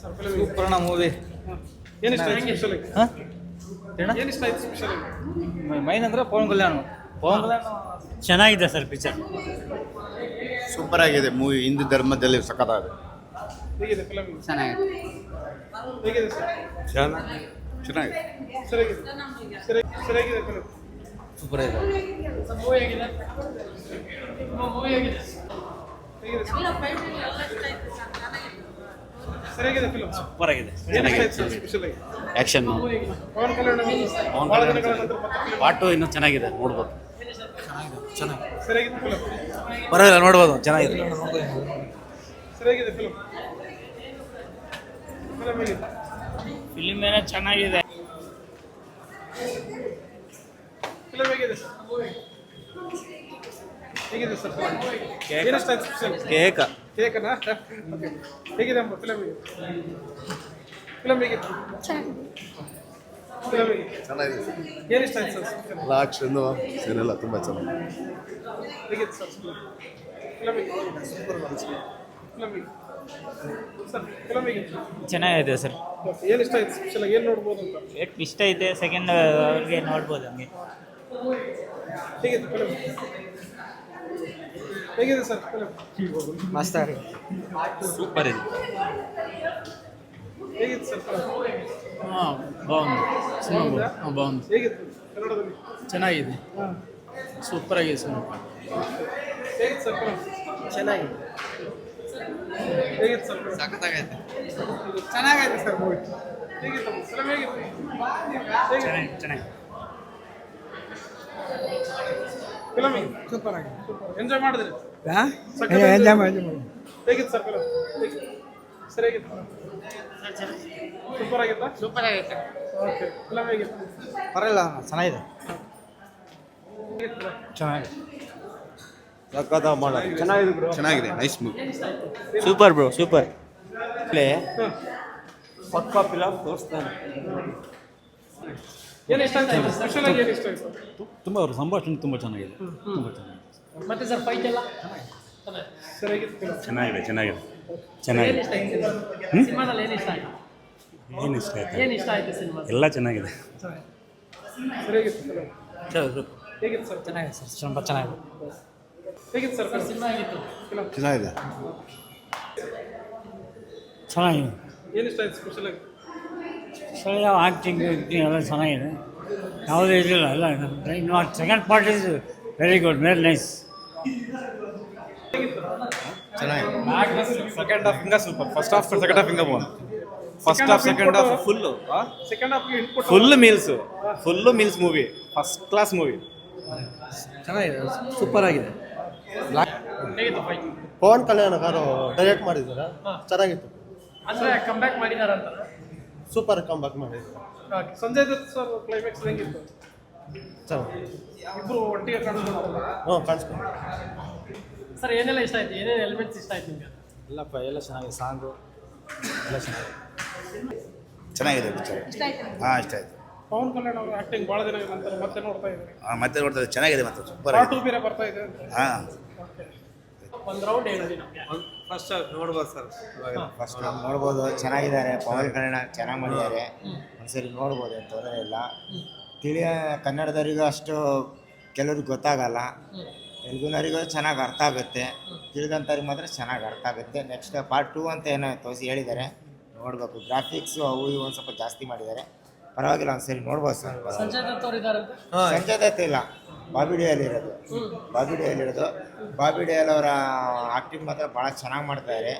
ಸೂಪರ್ಣ movie ಏನು ಏನಿಷ್ಟ special ಹಾಂ? ಇಷ್ಟ ಆಯ್ತು ಸ್ಪೆಷಲ್ ಮೈನ್ ಅಂದ್ರೆ ಪವನ್ ಕಲ್ಯಾಣ್. ಪವನ್ ಕಲ್ಯಾಣ್ ಚೆನ್ನಾಗಿದೆ ಸರ್ ಪಿಕ್ಚರ್ ಸೂಪರ್ ಆಗಿದೆ ಮೂವಿ ಹಿಂದೂ ಧರ್ಮದಲ್ಲಿ ಸಖತ್ತಾಗಿದೆ. ಹೇಗಿದೆ ಫಿಲಮ್ ಚೆನ್ನಾಗಿದೆ. ಹೇಗಿದೆ ಸರ್ ಚೆನ್ನಾಗಿದೆ. ಸರಿಯಾಗಿದೆ. ಸರಿ ಸರಿಯಾಗಿದೆ ಫಿಲಮ್ ಸೂಪರ್ ಆಗಿದೆ. ಹೇಗಿದೆ? ಸರ್ ಮೂವಿ ಫಿಲಮ್ ಸೂಪರ್ ಆಗಿದೆ ಆಗಿ? ಆ್ಯಕ್ಷನ್ ಪಾಟು ಇನ್ನೂ ಚೆನ್ನಾಗಿದೆ ನೋಡ್ಬೋದು. ಪರವಾಗಿಲ್ಲ ನೋಡ್ಬೋದು ಚೆನ್ನಾಗಿದೆ. ಸರಿಯಾಗಿದೆ ಫಿಲಮ್ ಫಿಲಮ್ ಹೇಗಿದೆ? ಫಿಲಿಮ್ ಏನೋ ಚೆನ್ನಾಗಿದೆ. ಫಿಲಮ್ ಹೇಗಿದೆ ಸರ್ ಹೇಗಿದೆ ಸರ್? ಏನಿಷ್ಟ ಆಯ್ತು ಸರ್? ಕೇಕ. ಕೇಕನಾ? ಓಕೆ. ಹೇಗಿದೆ ಅಮ್ಮ ಫಿಲಮ್ ಫಿಲಮ್ ಚೆನ್ನಾಗಿದೆ. ಏನಿಷ್ಟ ಆಯ್ತು ಸರ್ ಸೀನೆಲ್ಲ ತುಂಬ sir film super film sir. Film ಚೆನ್ನಾಗಿದೆ ಸರ್. ಏನು ಇಷ್ಟ ಆಯ್ತು ಸ್ಪೆಷಲ್ ಏನು ನೋಡ್ಬೋದು ಅಂತ? ಇಷ್ಟ ಐತೆ ಸೆಕೆಂಡ್ ಅವ್ರಿಗೆ ನೋಡ್ಬೋದು ಹಂಗೆ. ಫಿಲಮ್ ಹೇಗಿದೆ ಸರ್? ಮಸ್ತ್ ಸೂಪರ್ ಇದೆ. ಹೇಗಿದೆ ಸರ್? ಹಾಂ ಬಾಗುಂದು ಹಾಂ ಬಾಗುಂದು ಹೇಗಿತ್ತು ಕನ್ನಡದಲ್ಲಿ? ಚೆನ್ನಾಗಿದೆ. ಸೂಪರ್ ಆಗಿದೆ ಸಿನಿಮಾ. ಹೇಗಿತ್ತು ಸರ್ ಚೆನ್ನಾಗಿದೆ. ಹೇಗಿತ್ತು ಸರ್ ಸಖತ್ತಾಗೈತೆ. ಚೆನ್ನಾಗೈತೆ ಸರ್ ಮೂವಿ. ಹೇಗಿತ್ತು ಫಿಲಮ್ ಹೇಗಿತ್ತು ಹೇಗಿತ್ತು ಚೆನ್ನಾಗಿ ಚೆನ್ನಾಗಿ ಫಿಲಮ್ ಸೂಪರ್ ಆಗಿ ಸೂಪರ್ ಎಂಜಾಯ್ ಮಾಡಿದ್ರಿ? ಎಂಜಾಯ್ ಮಾಡಿ ಹೇಗಿತ್ತು ಸರ್ ಫಿಲಮ್ ಸರಿ ಹೇಗಿತ್ತು ಸೂಪರ್ ಆಗಿತ್ತಾ? ಸೂಪರ್ ಆಗಿತ್ತು. ಓಕೆ ಫಿಲಮ್ ಹೇಗಿತ್ತು? ಪರವಾಗಿಲ್ಲ ಚೆನ್ನಾಗಿದೆ? ಚೆನ್ನಾಗಿದೆ. ಸಖತ್ತ ಮಾಡ ಚೆನ್ನಾಗಿದೆ ಬ್ರೋ ಚೆನ್ನಾಗಿದೆ nice movie super bro super play ಪಕ್ಕ ಫಿಲಮ್ ತೋರಿಸ್ತಾನೆ. ಏನು ಇಷ್ಟ ಆಯ್ತು? ಸ್ಪೆಷಲ್ ಆಗಿ ಏನು ಇಷ್ಟ ಆಯ್ತು? ತುಂಬ ಅವ್ರ ಸಂಭಾಷಣೆ ತುಂಬ ಚೆನ್ನಾಗಿದೆ. ತುಂಬ ಚೆನ್ನಾಗಿದೆ. ಮತ್ತೆ ಸರ್ ಫೈಟ್ ಎಲ್ಲ? ಫಿಲಮ್ ಚೆನ್ನಾಗಿದೆ ಚೆನ್ನಾಗಿದೆ. ಚೆನ್ನಾಗಿದೆ. ಸಿನಿಮಾದಲ್ಲಿ ಏನು ಇಷ್ಟ ಆಯ್ತು? ಏನು ಇಷ್ಟ ಆಯ್ತು? ಏನು ಇಷ್ಟ ಆಯ್ತು ಸಿನಿಮಾ ಎಲ್ಲ ಚೆನ್ನಾಗಿದೆ. ಹೇಗಿತ್ತು ಸರ್? ಚೆನ್ನಾಗಿದೆ. ಸರ್? ತುಂಬ ಚೆನ್ನಾಗಿದೆ. ಹೇಗಿತ್ತು ಸರ್ ಸಿನಿಮಾ ಆಗಿತ್ತು ಚೆನ್ನಾಗಿದೆ. ಚೆನ್ನಾಗಿದೆ. ಏನು ಇಷ್ಟ ಆಯ್ತು ಸ್ಪೆಷಲ್ ಆಗಿ ಸ್ಥಳೀಯ ಆ್ಯಕ್ಟಿಂಗ್ ಎಲ್ಲ ಚೆನ್ನಾಗಿದೆ. ಯಾವುದೇ ಇದಿಲ್ಲ ಅಲ್ಲ? ಇನ್ನು second part is very good very nice ಚೆನ್ನಾಗಿದೆ. ಸೆಕೆಂಡ್ ಹಾಫ್ ಹಿಂಗ super first half second half ಹಿಂಗ ಬೋನ್ first half second half full second half input full meals full meals movie first class movie ಚೆನ್ನಾಗಿದೆ. ಸೂಪರ್ ಆಗಿದೆ. ಪವನ್ ಕಲ್ಯಾಣ್ ಅವರು direct ಮಾಡಿದ್ದಾರೆ? ಚೆನ್ನಾಗಿತ್ತು. ಅಂದರೆ comeback ಮಾಡಿದಾರಂತ ಸೂಪರ್ ಕಂಬ್ಯಾಕ್ ಮಾಡಿದ್ರು. Okay Sanjay Dutt sir climax ಹೆಂಗಿತ್ತು? ಇಬ್ರು ಒಟ್ಟಿಗೆ ಕಾಣಿಸ್ಕೊಂಡ್ರಲ್ಲ? ಹ್ಞೂ ಕಾಣಿಸ್ಕೊಂಡು ಸರ್ ಏನೆಲ್ಲ ಇಷ್ಟ ಆಯ್ತು? ಏನೇನು ಎಲಿಮೆಂಟ್ಸ್ ಇಷ್ಟ ಆಯ್ತು ನಿಮಗೆ? ಎಲ್ಲಪ್ಪ ಎಲ್ಲ ಚೆನ್ನಾಗಿದೆ. ಸಾಂಗು ಎಲ್ಲ ಚೆನ್ನಾಗಿದೆ. ಚೆನ್ನಾಗಿದೆ ಪಿಕ್ಚರ್ ಹಾಂ ಇಷ್ಟ ಆಯ್ತು. ಪವನ್ ಕಲ್ಯಾಣ್ ಅವರು ಆಕ್ಟಿಂಗ್ ಭಾಳ ದಿನ ನಂತರ ಮತ್ತೆ ನೋಡ್ತಾ ಇದ್ದಾರೆ? ಹಾಂ ಮತ್ತೆ ನೋಡ್ತಾ. ಚೆನ್ನಾಗಿದೆ ಮತ್ತೆ. ಸೂಪರ್ ಟೂ ಬೇರೆ ಬರ್ತಾ ಇದೆ ಹಾಂ. ಒಂದು ರೌಂಡ್ ಹೇಳಿದೆ ನಮಗೆ? ಫಸ್ಟ್ ನೋಡ್ಬೋದು ಸರ್. ಫಸ್ಟ್ ನೋಡ್ಬೋದು. ಚೆನ್ನಾಗಿದ್ದಾರೆ. ಪವನ್ ಕಲ್ಯಾಣ ಚೆನ್ನಾಗಿ ಮಾಡಿದ್ದಾರೆ. ಒಂದ್ಸರಿ ನೋಡ್ಬೋದು ಏನು ತೊಂದರೆ ಇಲ್ಲ. ತಿಳಿಯ ಕನ್ನಡದವರಿಗೂ ಅಷ್ಟು ಕೆಲವ್ರಿಗೆ ಗೊತ್ತಾಗಲ್ಲ. ತೆಲುಗುನವರಿಗೂ ಚೆನ್ನಾಗಿ ಅರ್ಥ ಆಗುತ್ತೆ. ತಿಳಿದಂಥವ್ರಿಗೆ ಮಾತ್ರ ಚೆನ್ನಾಗಿ ಅರ್ಥ ಆಗುತ್ತೆ. ನೆಕ್ಸ್ಟ್ ಪಾರ್ಟ್ ಟೂ ಅಂತ ಏನೋ ತೋರಿಸಿ ಹೇಳಿದ್ದಾರೆ. ನೋಡಬೇಕು. ಗ್ರಾಫಿಕ್ಸು ಅವು ಇವು ಒಂದು ಸ್ವಲ್ಪ ಜಾಸ್ತಿ ಮಾಡಿದ್ದಾರೆ. ಪರವಾಗಿಲ್ಲ ಒಂದ್ಸರಿ ನೋಡ್ಬೋದು ಸರ್. ದತ್ ಸಂಜಯ್ ದತ್ ಇಲ್ಲ. ಬಾಬಿ ಡಿಯಲ್ಲಿ ಇರೋದು ಬಾಬಿ ಡಿಯಲ್ಲಿ ಇರೋದು ಬಾಬಿ ಡಿಯಲ್ ಅವರ ಆಕ್ಟಿಂಗ್ ಮಾತ್ರ ಭಾಳ ಚೆನ್ನಾಗಿ ಮಾಡ್ತಾರೆ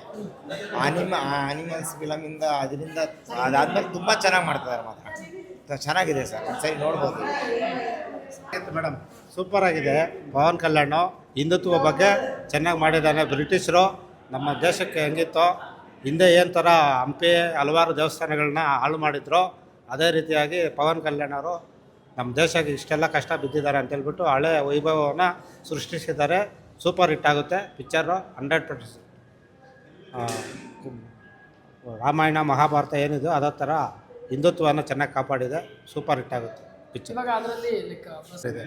ಆನಿಮ ಆನಿಮಲ್ಸ್ ಫಿಲಮಿಂದ ಅದರಿಂದ ಅದಾದ್ಮೇಲೆ ತುಂಬ ಚೆನ್ನಾಗಿ ಮಾಡ್ತಾರೆ ಮಾತ್ರ. ಚೆನ್ನಾಗಿದೆ ಸರ್. ಒಂದ್ಸರಿ ನೋಡ್ಬೋದು. ಮೇಡಮ್? ಸೂಪರ್ ಆಗಿದೆ. ಪವನ್ ಕಲ್ಯಾಣ್ ಹಿಂದುತ್ವ ಬಗ್ಗೆ ಚೆನ್ನಾಗಿ ಮಾಡಿದ್ದಾನೆ ಬ್ರಿಟಿಷರು. ನಮ್ಮ ದೇಶಕ್ಕೆ ಹೆಂಗಿತ್ತು, ಹಿಂದೆ ಏನು ಥರ ಹಂಪಿ ಹಲವಾರು ದೇವಸ್ಥಾನಗಳನ್ನ ಹಾಳು ಮಾಡಿದ್ರು, ಅದೇ ರೀತಿಯಾಗಿ ಪವನ್ ಕಲ್ಯಾಣ್ ಅವರು ನಮ್ಮ ದೇಶಕ್ಕೆ ಇಷ್ಟೆಲ್ಲ ಕಷ್ಟ ಬಿದ್ದಿದ್ದಾರೆ ಅಂತೇಳ್ಬಿಟ್ಟು ಹಳೆ ವೈಭವವನ್ನು ಸೃಷ್ಟಿಸಿದ್ದಾರೆ. ಸೂಪರ್ ಹಿಟ್ ಆಗುತ್ತೆ. Picture hundred percent Ramayana Mahabharata ಏನಿದೆ ಅದೇ ಥರ ಹಿಂದುತ್ವವನ್ನು ಚೆನ್ನಾಗಿ ಕಾಪಾಡಿದೆ. ಸೂಪರ್ ಹಿಟ್ ಆಗುತ್ತೆ ಪಿಕ್ಚರ್ ಇದೆ.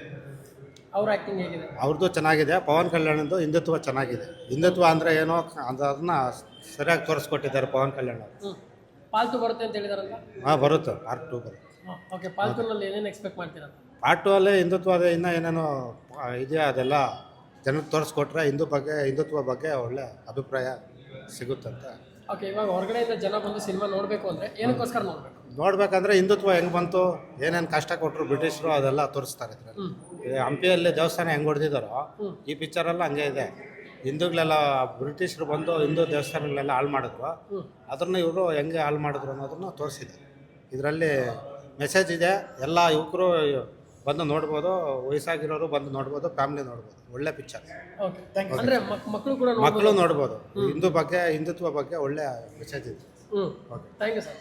ಅವ್ರದ್ದು ಚೆನ್ನಾಗಿದೆ. ಪವನ್ ಕಲ್ಯಾಣದ್ದು ಹಿಂದುತ್ವ ಚೆನ್ನಾಗಿದೆ. ಹಿಂದುತ್ವ ಅಂದರೆ ಏನೋ ಅದನ್ನ ಸರಿಯಾಗಿ ತೋರಿಸ್ಕೊಟ್ಟಿದ್ದಾರೆ ಪವನ್ ಕಲ್ಯಾಣ್ ಅವರು. ಪಾಲ್ತು ಬರುತ್ತೆ ಅಂತ ಹೇಳಿದಾರಲ್ಲ ಹಾಂ ಬರುತ್ತೆ. ಪಾರ್ಟ್ ಟು ಬರುತ್ತೆ. ಓಕೆ ಪಾಲ್ತುನಲ್ಲಿ ಏನೇನು ಎಕ್ಸ್ಪೆಕ್ಟ್ ಮಾಡ್ತೀರಾ? ಪಾರ್ಟ್ ಟು ಅಲ್ಲೇ ಹಿಂದುತ್ವದ ಇನ್ನೂ ಏನೇನೋ ಇದೆಯೋ ಅದೆಲ್ಲ ಜನಕ್ಕೆ ತೋರಿಸ್ಕೊಟ್ರೆ ಹಿಂದೂ ಬಗ್ಗೆ ಹಿಂದುತ್ವ ಬಗ್ಗೆ ಒಳ್ಳೆ ಅಭಿಪ್ರಾಯ ಸಿಗುತ್ತಂತ. ಓಕೆ ಇವಾಗ ಹೊರಗಡೆಯಿಂದ ಜನ ಬಂದು ಸಿನಿಮಾ ನೋಡಬೇಕು ಅಂದರೆ ಏನಕ್ಕೋಸ್ಕರ ನೋಡಬೇಕು? ನೋಡ್ಬೇಕಂದ್ರೆ ಹಿಂದುತ್ವ ಹೆಂಗೆ ಬಂತು ಏನೇನು ಕಷ್ಟ ಕೊಟ್ಟರು ಬ್ರಿಟಿಷರು ಅದೆಲ್ಲ ತೋರಿಸ್ತಾರೆ ಇದ್ರಲ್ಲಿ. ಈ ಹಂಪಿಯಲ್ಲಿ ದೇವಸ್ಥಾನ ಹೆಂಗೆ ಹೊಡೆದಿದ್ದಾರೋ ಈ ಪಿಕ್ಚರೆಲ್ಲ ಹಂಗೆ ಇದೆ. ಹಿಂದೂಗಳೆಲ್ಲ ಬ್ರಿಟಿಷರು ಬಂದು ಹಿಂದೂ ದೇವಸ್ಥಾನಗಳೆಲ್ಲ ಹಾಳು ಮಾಡಿದ್ರು ಅದನ್ನು ಇವರು ಹೆಂಗೆ ಹಾಳು ಮಾಡಿದ್ರು ಅನ್ನೋದನ್ನು ತೋರಿಸಿದೆ ಇದರಲ್ಲಿ ಮೆಸೇಜ್ ಇದೆ ಎಲ್ಲ ಯುವಕರು ಬಂದು ನೋಡ್ಬೋದು ವಯಸ್ಸಾಗಿರೋರು ಬಂದು ನೋಡ್ಬೋದು ಫ್ಯಾಮಿಲಿ ನೋಡ್ಬೋದು. ಒಳ್ಳೆ ಪಿಕ್ಚರ್. ಮಕ್ಕಳು ನೋಡ್ಬೋದು. ಹಿಂದೂ ಬಗ್ಗೆ ಹಿಂದುತ್ವ ಬಗ್ಗೆ ಒಳ್ಳೆ ಮೆಸೇಜ್ ಇದೆ. ಓಕೆ. Thank you sir.